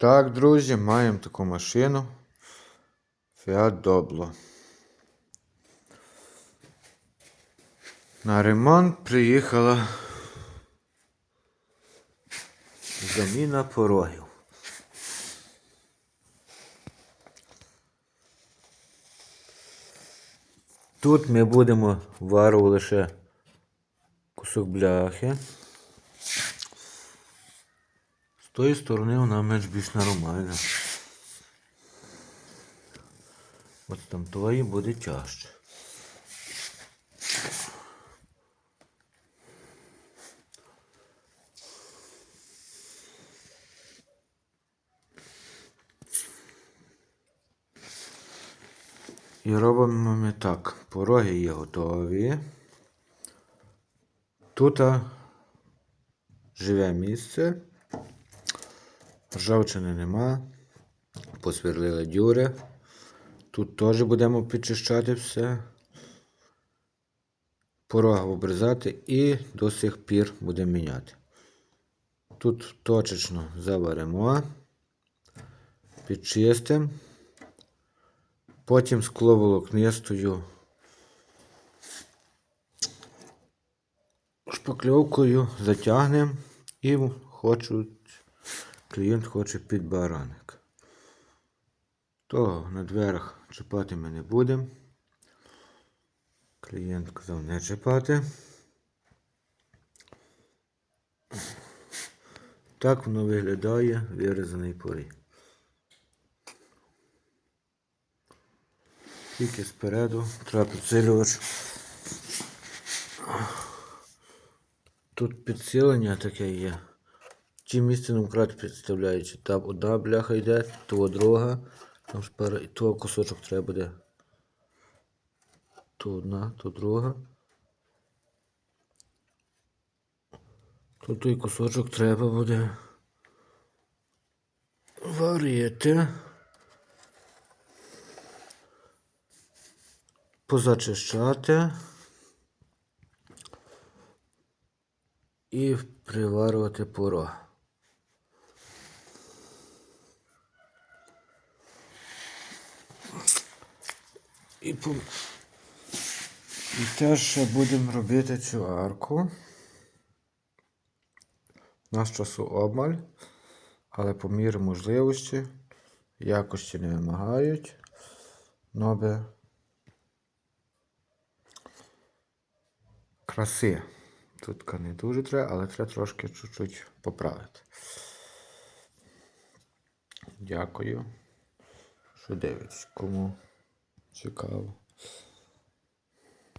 Так, друзі, маємо таку машину Fiat Doblo. На ремонт приїхала заміна порогів. Тут ми будемо варувати лише кусок бляхи. Тої сторони вона менш більш нормальна. От там тої буде тяжче. І робимо ми так. Пороги є готові. Тут живе місце. Ржавчини нема. Посверлили дюри. Тут теж будемо підчищати все. Порога обрізати і до сих пір будемо міняти. Тут точечно заваримо, підчистимо. Потім скловолокнистою шпакльовкою затягнемо і хочуть, клієнт хоче підбараник. То на дверях чіпати ми не будемо. Клієнт казав не чіпати. Так воно виглядає вирізаний порій. Тільки спереду треба підсилювач. Тут підсилення таке є. Ті місце намкрат підставляючи. Там одна бляха йде, то друга. Там спереду і того кусочок треба буде. То одна, то друга. Тут той кусочок треба буде варити. Позачищати і приварювати порог. І, по... і теж будемо робити цю арку. Нас часу обмаль, але по мірі можливості якості не вимагають. Нобе краси. Тут не дуже треба, але треба трошки чуть-чуть поправити. Дякую, що дивитесь. Кому цікаво.